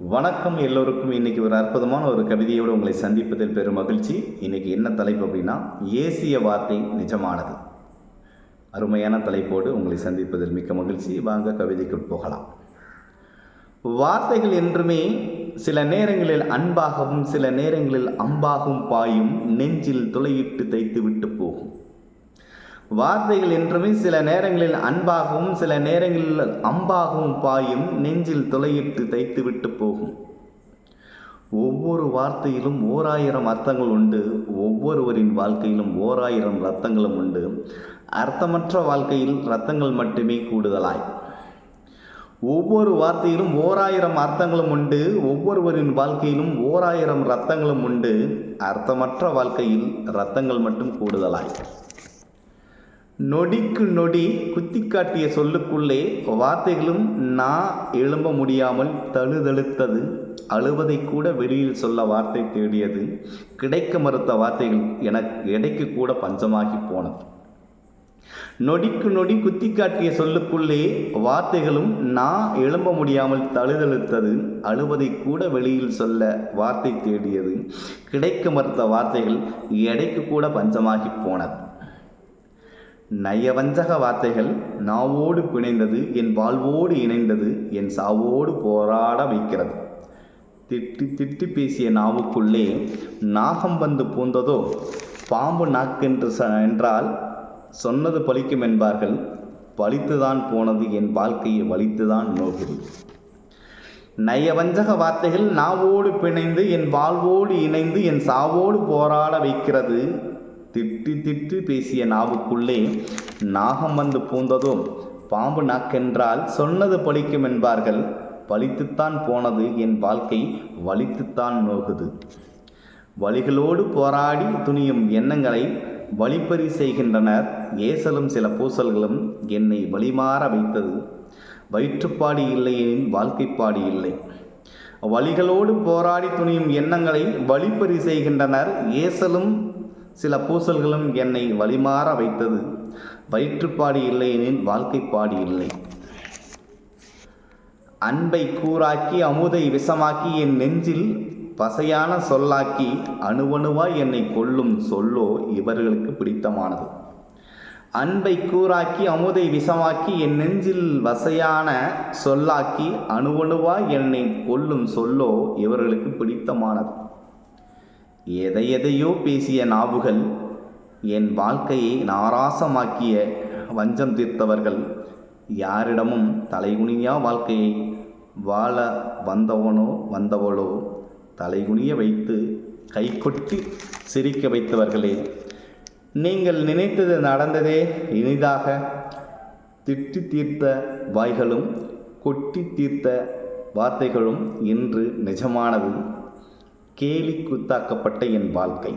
வணக்கம் எல்லோருக்கும். இன்றைக்கி ஒரு அற்புதமான ஒரு கவிதையோடு உங்களை சந்திப்பதில் பெரும் மகிழ்ச்சி. இன்றைக்கி என்ன தலைப்பு அப்படின்னா ஏசிய வார்த்தை நிஜமானது. அருமையான தலைப்போடு உங்களை சந்திப்பதில் மிக்க மகிழ்ச்சி. வாங்க கவிதைக்குள் போகலாம். வார்த்தைகள் என்றுமே சில நேரங்களில் அன்பாகவும் சில நேரங்களில் அம்பாகவும் பாயும் நெஞ்சில் துளையிட்டு தைத்து விட்டு போகும். வார்த்தைகள் என்றுமே சில நேரங்களில் அன்பாகவும் சில நேரங்களில் அம்பாகவும் பாயும் நெஞ்சில் துளையிட்டு தைத்து விட்டு போகும். ஒவ்வொரு வார்த்தையிலும் ஓராயிரம் அர்த்தங்கள் உண்டு. ஒவ்வொருவரின் வாழ்க்கையிலும் ஓராயிரம் ரத்தங்களும் உண்டு. அர்த்தமற்ற வாழ்க்கையில் ரத்தங்கள் மட்டுமே கூடுதலாய். ஒவ்வொரு வார்த்தையிலும் ஓராயிரம் அர்த்தங்களும் உண்டு. ஒவ்வொருவரின் வாழ்க்கையிலும் ஓராயிரம் ரத்தங்களும் உண்டு. அர்த்தமற்ற வாழ்க்கையில் ரத்தங்கள் மட்டும் கூடுதலாய். நொடிக்கு நொடி குத்தி காட்டிய சொல்லுக்குள்ளே வார்த்தைகளும் நான் எழும்ப முடியாமல் தழுதழுத்தது. அழுவதை கூட வெளியில் சொல்ல வார்த்தை தேடியது. கிடைக்க மறுத்த வார்த்தைகள் எனக்கு எடைக்கு கூட பஞ்சமாகி போனது. நொடிக்கு நொடி குத்தி காட்டிய சொல்லுக்குள்ளே வார்த்தைகளும் நான் எழும்ப முடியாமல் தழுதழுத்தது. அழுவதை கூட வெளியில் சொல்ல வார்த்தை தேடியது. கிடைக்க மறுத்த வார்த்தைகள் எடைக்கு கூட பஞ்சமாகி போனது. நயவஞ்சக வார்த்தைகள் நாவோடு பிணைந்தது என் வாழ்வோடு இணைந்தது என் சாவோடு போராட வைக்கிறது. திட்டி திட்டி பேசிய நாவுக்குள்ளே நாகம் வந்து பூந்ததோ? பாம்பு நாக்கென்று ச என்றால் சொன்னது பலிக்கும் என்பார்கள். பலித்துதான் போனது என் வாழ்க்கையை வலித்துதான் நோகுது நயவஞ்சக வார்த்தைகள் நாவோடு பிணைந்து என் வாழ்வோடு இணைந்து என் சாவோடு போராட வைக்கிறது. திட்டி திட்டி பேசிய நாவுக்குள்ளே நாகம் வந்து பூந்ததும் பாம்பு நாக்கென்றால் சொன்னது பழிக்கும் என்பார்கள். பழித்துத்தான் போனது என் வாழ்க்கை வலித்துத்தான் நோகுது. வழிகளோடு போராடி துணியும் எண்ணங்களை வழிப்பறி செய்கின்றனர். ஏசலும் சில பூசல்களும் என்னை வழிமாற வைத்தது. வயிற்றுப்பாடி இல்லையெனில் வாழ்க்கைப்பாடி இல்லை. வழிகளோடு போராடி துணியும் எண்ணங்களை வழிப்பறி செய்கின்றனர். ஏசலும் சில பூசல்களும் என்னை வழிமாற வைத்தது. வயிற்றுப்பாடி இல்லையெனில் வாழ்க்கைப்பாடி இல்லை. அன்பை கூறாக்கி அமுதை விஷமாக்கி என் நெஞ்சில் பசையான சொல்லாக்கி அணுவணுவாய் என்னை கொல்லும் சொல்லோ இவர்களுக்கு பிடித்தமானது. அன்பை கூறாக்கி அமுதை விஷமாக்கி என் நெஞ்சில் வசையான சொல்லாக்கி அணுவணுவாய் என்னை கொல்லும் சொல்லோ இவர்களுக்கு பிடித்தமானது. எதை எதையோ பேசிய நாவுகள் என் வாழ்க்கையை நாராசமாக்கிய வஞ்சம் தீர்த்தவர்கள் யாரிடமும் தலைகுனியா வாழ்க்கையை வாழ வந்தவனோ வந்தவளோ தலைகுனிய வைத்து கைகொட்டி சிரிக்க வைத்தவர்களே நீங்கள் நினைத்தது நடந்ததே இனிதாக. திட்டி தீர்த்த வாய்களும் கொட்டி தீர்த்த வார்த்தைகளும் இன்று நிஜமானது. கேலி கூத்தாக்கப்பட்ட என் வாழ்க்கை.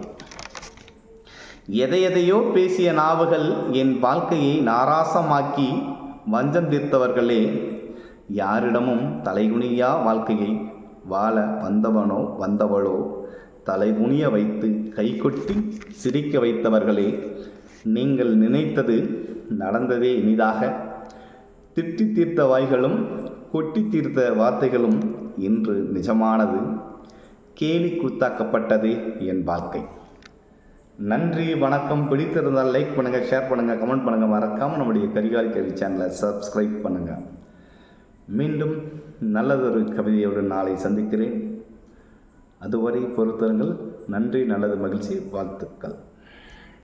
எதையெதையோ பேசிய நாவுகள் என் வாழ்க்கையை நாராசமாக்கி வஞ்சம் தீர்த்தவர்களே யாரிடமும் தலைகுனியா வாழ்க்கையை வாழ வந்தவனோ வந்தவளோ தலைகுனிய வைத்து கைகொட்டி சிரிக்க வைத்தவர்களே நீங்கள் நினைத்தது நடந்ததே இனிதாக. திட்டி தீர்த்த வாய்களும் கொட்டி தீர்த்த வார்த்தைகளும் இன்று நிஜமானது. கேலி கூத்தாக்கப்பட்டது என் வாழ்க்கை. நன்றி வணக்கம். பிடித்திருந்தால் லைக் பண்ணுங்கள் ஷேர் பண்ணுங்கள் கமெண்ட் பண்ணுங்கள் மறக்காமல் நம்முடைய கரிகால் கேள்வி சேனலை சப்ஸ்கிரைப் பண்ணுங்கள் மீண்டும் நல்லதொரு கவிதையோடு நாளை சந்திக்கிறேன். அதுவரை பொறுத்தருங்கள். நன்றி நல்லது மகிழ்ச்சி வாழ்த்துக்கள்.